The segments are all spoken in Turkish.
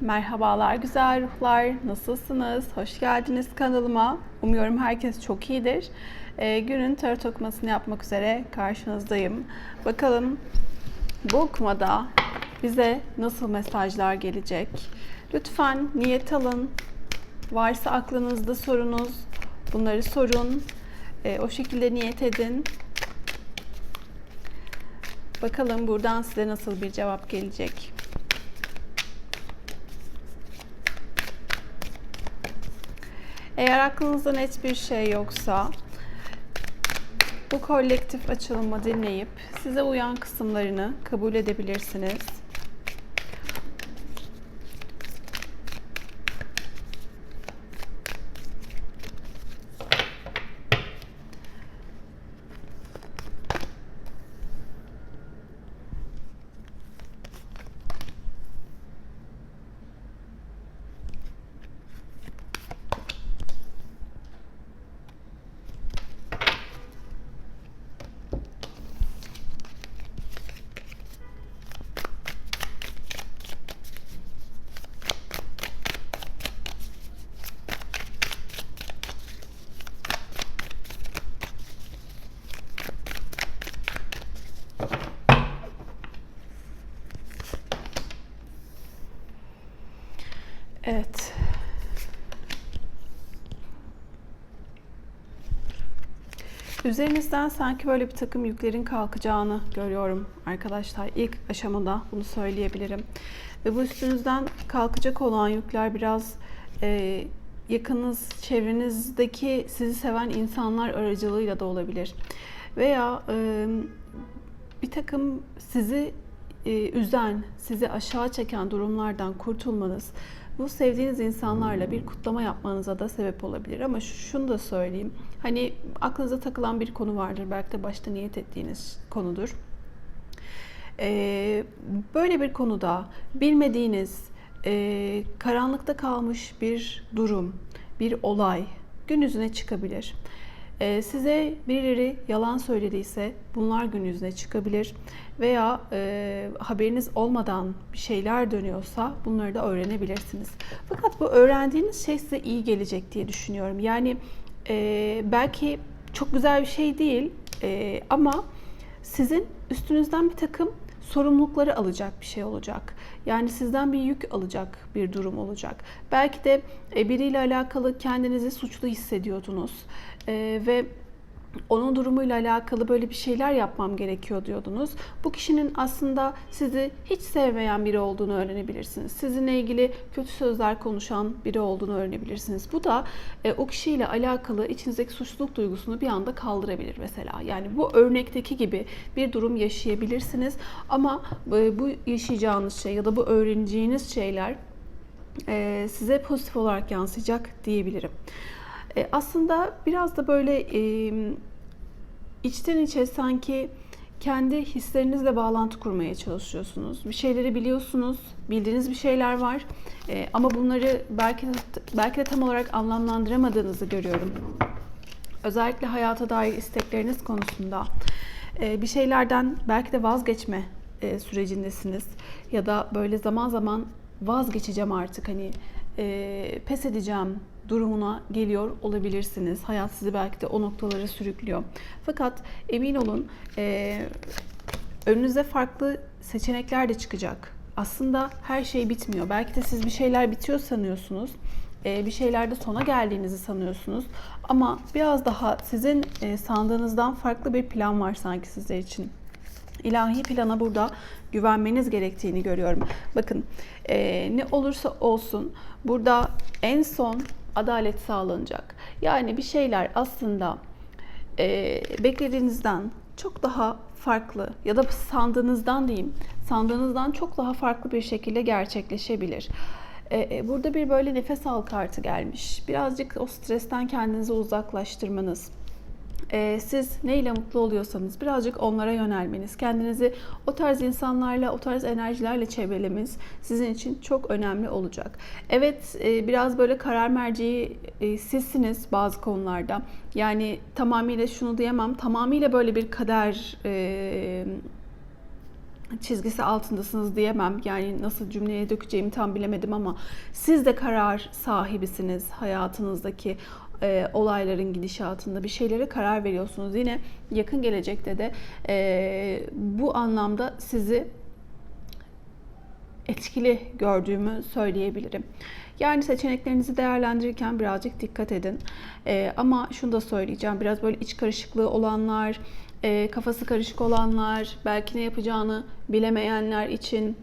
Merhabalar güzel ruhlar, nasılsınız? Hoş geldiniz kanalıma. Umuyorum herkes çok iyidir. Ee, günün tarot okumasını yapmak üzere karşınızdayım. Bakalım bu okumada bize nasıl mesajlar gelecek? Lütfen niyet alın. Varsa aklınızda sorunuz, bunları sorun. Ee, o şekilde niyet edin. Bakalım buradan size nasıl bir cevap gelecek? Eğer aklınızda net bir şey yoksa bu kolektif açılımı dinleyip size uyan kısımlarını kabul edebilirsiniz. Evet. Üzerinizden sanki böyle bir takım yüklerin kalkacağını görüyorum arkadaşlar. İlk aşamada bunu söyleyebilirim. Ve bu üstünüzden kalkacak olan yükler biraz e, yakınız, çevrenizdeki sizi seven insanlar aracılığıyla da olabilir. Veya e, bir takım sizi e, üzen, sizi aşağı çeken durumlardan kurtulmanız, bu sevdiğiniz insanlarla bir kutlama yapmanıza da sebep olabilir. Ama şunu da söyleyeyim. Hani aklınıza takılan bir konu vardır. Belki de başta niyet ettiğiniz konudur. Ee, böyle bir konuda bilmediğiniz, e, karanlıkta kalmış bir durum, bir olay gün yüzüne çıkabilir. Ee, size birileri yalan söylediyse bunlar gün yüzüne çıkabilir veya e, haberiniz olmadan bir şeyler dönüyorsa bunları da öğrenebilirsiniz. Fakat bu öğrendiğiniz şey size iyi gelecek diye düşünüyorum. Yani e, belki çok güzel bir şey değil e, ama sizin üstünüzden bir takım sorumlulukları alacak bir şey olacak. Yani sizden bir yük alacak bir durum olacak. Belki de e, biriyle alakalı kendinizi suçlu hissediyordunuz e, ve onun durumuyla alakalı böyle bir şeyler yapmam gerekiyor diyordunuz. Bu kişinin aslında sizi hiç sevmeyen biri olduğunu öğrenebilirsiniz. Sizinle ilgili kötü sözler konuşan biri olduğunu öğrenebilirsiniz. Bu da e, o kişiyle alakalı içinizdeki suçluluk duygusunu bir anda kaldırabilir mesela. Yani bu örnekteki gibi bir durum yaşayabilirsiniz. Ama e, bu yaşayacağınız şey ya da bu öğreneceğiniz şeyler e, size pozitif olarak yansıyacak diyebilirim. E, aslında biraz da böyle e, içten içe sanki kendi hislerinizle bağlantı kurmaya çalışıyorsunuz. Bir şeyleri biliyorsunuz, bildiğiniz bir şeyler var e, ama bunları belki de, belki de tam olarak anlamlandıramadığınızı görüyorum. Özellikle hayata dair istekleriniz konusunda e, bir şeylerden belki de vazgeçme e, sürecindesiniz ya da böyle zaman zaman vazgeçeceğim artık hani e, pes edeceğim durumuna geliyor olabilirsiniz. Hayat sizi belki de o noktalara sürüklüyor. Fakat emin olun e, önünüze farklı seçenekler de çıkacak. Aslında her şey bitmiyor. Belki de siz bir şeyler bitiyor sanıyorsunuz. E, bir şeylerde sona geldiğinizi sanıyorsunuz. Ama biraz daha sizin e, sandığınızdan farklı bir plan var sanki sizler için ilahi plana burada güvenmeniz gerektiğini görüyorum. Bakın e, ne olursa olsun burada en son adalet sağlanacak. Yani bir şeyler aslında e, beklediğinizden çok daha farklı ya da sandığınızdan diyeyim, sandığınızdan çok daha farklı bir şekilde gerçekleşebilir. E, burada bir böyle nefes al kartı gelmiş. Birazcık o stresten kendinizi uzaklaştırmanız e, siz neyle mutlu oluyorsanız birazcık onlara yönelmeniz, kendinizi o tarz insanlarla, o tarz enerjilerle çevrelemeniz sizin için çok önemli olacak. Evet e, biraz böyle karar merceği e, sizsiniz bazı konularda. Yani tamamıyla şunu diyemem, tamamıyla böyle bir kader... E, çizgisi altındasınız diyemem. Yani nasıl cümleye dökeceğimi tam bilemedim ama siz de karar sahibisiniz hayatınızdaki e, olayların gidişatında bir şeylere karar veriyorsunuz. Yine yakın gelecekte de e, bu anlamda sizi etkili gördüğümü söyleyebilirim. Yani seçeneklerinizi değerlendirirken birazcık dikkat edin. Ee, ama şunu da söyleyeceğim. Biraz böyle iç karışıklığı olanlar, e, kafası karışık olanlar, belki ne yapacağını bilemeyenler için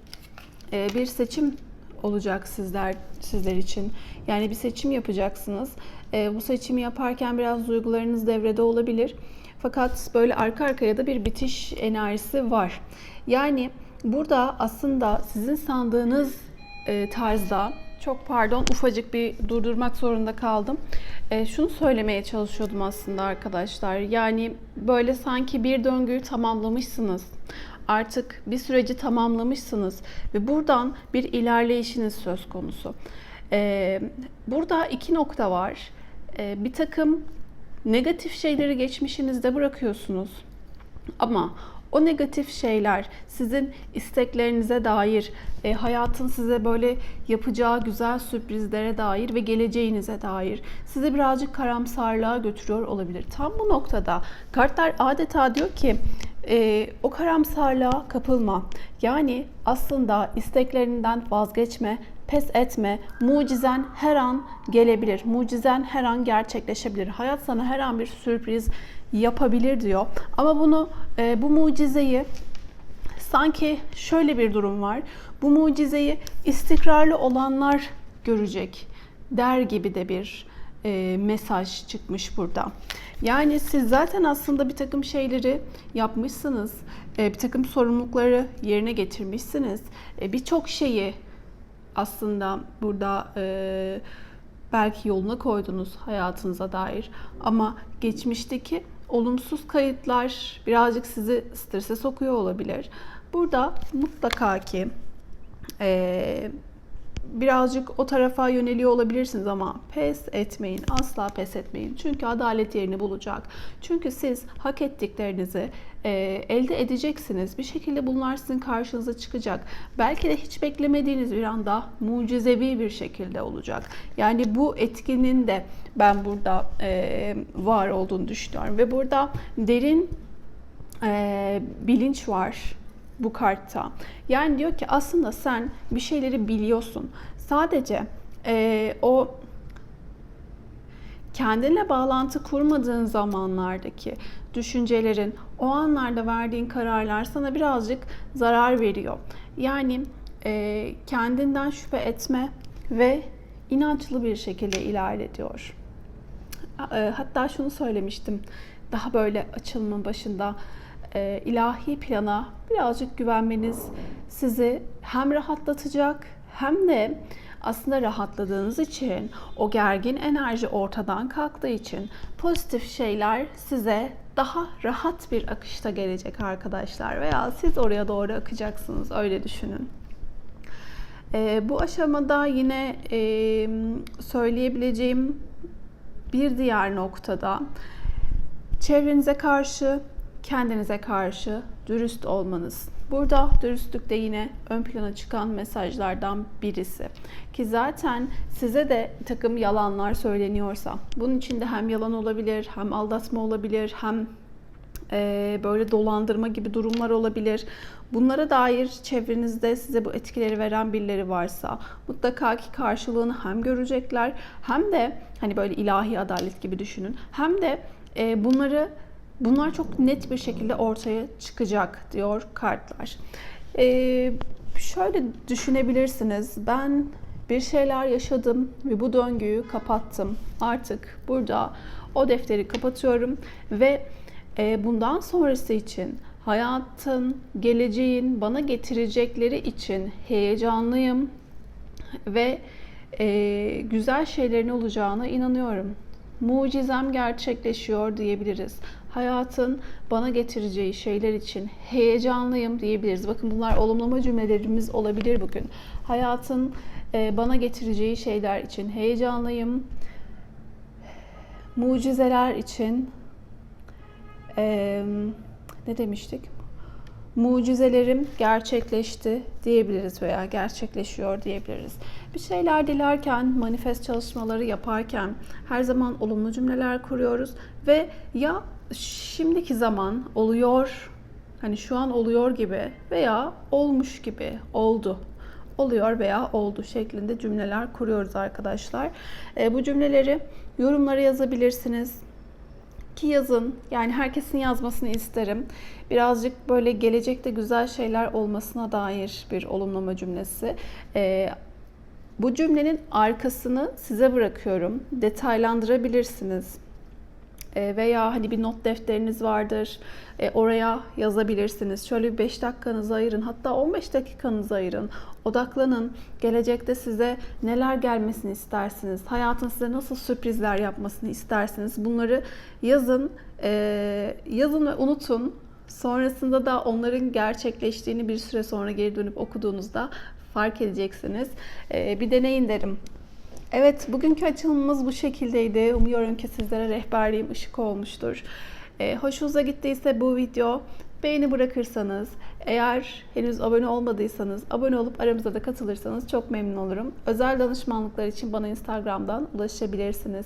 e, bir seçim olacak sizler sizler için. Yani bir seçim yapacaksınız. E, bu seçimi yaparken biraz duygularınız devrede olabilir. Fakat böyle arka arkaya da bir bitiş enerjisi var. Yani burada aslında sizin sandığınız e, tarzda çok pardon ufacık bir durdurmak zorunda kaldım. E, şunu söylemeye çalışıyordum aslında arkadaşlar. Yani böyle sanki bir döngüyü tamamlamışsınız. Artık bir süreci tamamlamışsınız ve buradan bir ilerleyişiniz söz konusu. E, burada iki nokta var. E, bir takım negatif şeyleri geçmişinizde bırakıyorsunuz. Ama o negatif şeyler sizin isteklerinize dair, e, hayatın size böyle yapacağı güzel sürprizlere dair ve geleceğinize dair sizi birazcık karamsarlığa götürüyor olabilir. Tam bu noktada kartlar adeta diyor ki e, o karamsarlığa kapılma. Yani aslında isteklerinden vazgeçme, pes etme. Mucizen her an gelebilir. Mucizen her an gerçekleşebilir. Hayat sana her an bir sürpriz yapabilir diyor. Ama bunu e, bu mucizeyi sanki şöyle bir durum var. Bu mucizeyi istikrarlı olanlar görecek der gibi de bir e, mesaj çıkmış burada. Yani siz zaten aslında bir takım şeyleri yapmışsınız. E, bir takım sorumlulukları yerine getirmişsiniz. E, Birçok şeyi aslında burada e, belki yoluna koydunuz hayatınıza dair. Ama geçmişteki olumsuz kayıtlar birazcık sizi strese sokuyor olabilir. Burada mutlaka ki e, birazcık o tarafa yöneliyor olabilirsiniz ama pes etmeyin. Asla pes etmeyin. Çünkü adalet yerini bulacak. Çünkü siz hak ettiklerinizi e, elde edeceksiniz. Bir şekilde bunlar sizin karşınıza çıkacak. Belki de hiç beklemediğiniz bir anda mucizevi bir şekilde olacak. Yani bu etkinin de ben burada e, var olduğunu düşünüyorum. Ve burada derin e, bilinç var bu kartta. Yani diyor ki aslında sen bir şeyleri biliyorsun. Sadece e, o kendinle bağlantı kurmadığın zamanlardaki düşüncelerin, o anlarda verdiğin kararlar sana birazcık zarar veriyor. Yani e, kendinden şüphe etme ve inançlı bir şekilde ilerletiyor. E, hatta şunu söylemiştim daha böyle açılımın başında e, ilahi plana birazcık güvenmeniz sizi hem rahatlatacak hem de aslında rahatladığınız için o gergin enerji ortadan kalktığı için pozitif şeyler size daha rahat bir akışta gelecek arkadaşlar veya siz oraya doğru akacaksınız öyle düşünün. E, bu aşamada yine e, söyleyebileceğim bir diğer noktada çevrenize karşı kendinize karşı dürüst olmanız. Burada dürüstlük de yine ön plana çıkan mesajlardan birisi. Ki zaten size de takım yalanlar söyleniyorsa, bunun içinde hem yalan olabilir, hem aldatma olabilir, hem e, böyle dolandırma gibi durumlar olabilir. Bunlara dair çevrenizde size bu etkileri veren birileri varsa mutlaka ki karşılığını hem görecekler hem de hani böyle ilahi adalet gibi düşünün. Hem de e, bunları Bunlar çok net bir şekilde ortaya çıkacak diyor kartlar. Ee, şöyle düşünebilirsiniz. Ben bir şeyler yaşadım ve bu döngüyü kapattım. Artık burada o defteri kapatıyorum ve e, bundan sonrası için hayatın, geleceğin bana getirecekleri için heyecanlıyım ve e, güzel şeylerin olacağına inanıyorum. Mucizem gerçekleşiyor diyebiliriz hayatın bana getireceği şeyler için heyecanlıyım diyebiliriz. Bakın bunlar olumlama cümlelerimiz olabilir bugün. Hayatın e, bana getireceği şeyler için heyecanlıyım. Mucizeler için e, ne demiştik? Mucizelerim gerçekleşti diyebiliriz veya gerçekleşiyor diyebiliriz. Bir şeyler dilerken, manifest çalışmaları yaparken her zaman olumlu cümleler kuruyoruz ve ya şimdiki zaman oluyor, hani şu an oluyor gibi veya olmuş gibi, oldu oluyor veya oldu şeklinde cümleler kuruyoruz arkadaşlar. E, bu cümleleri yorumlara yazabilirsiniz ki yazın. Yani herkesin yazmasını isterim. Birazcık böyle gelecekte güzel şeyler olmasına dair bir olumlama cümlesi. Ee, bu cümlenin arkasını size bırakıyorum. Detaylandırabilirsiniz. Ee, veya hani bir not defteriniz vardır. Ee, oraya yazabilirsiniz. Şöyle bir 5 dakikanızı ayırın. Hatta 15 dakikanızı ayırın. Odaklanın. Gelecekte size neler gelmesini istersiniz? Hayatın size nasıl sürprizler yapmasını istersiniz? Bunları yazın. Ee, yazın ve unutun. Sonrasında da onların gerçekleştiğini bir süre sonra geri dönüp okuduğunuzda fark edeceksiniz. Bir deneyin derim. Evet, bugünkü açılımımız bu şekildeydi. Umuyorum ki sizlere rehberliğim ışık olmuştur. Ee, hoşunuza gittiyse bu video beğeni bırakırsanız, eğer henüz abone olmadıysanız abone olup aramıza da katılırsanız çok memnun olurum. Özel danışmanlıklar için bana Instagram'dan ulaşabilirsiniz.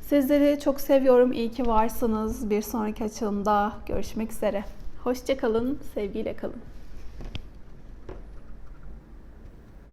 Sizleri çok seviyorum. İyi ki varsınız. Bir sonraki açılımda görüşmek üzere. Hoşçakalın, sevgiyle kalın.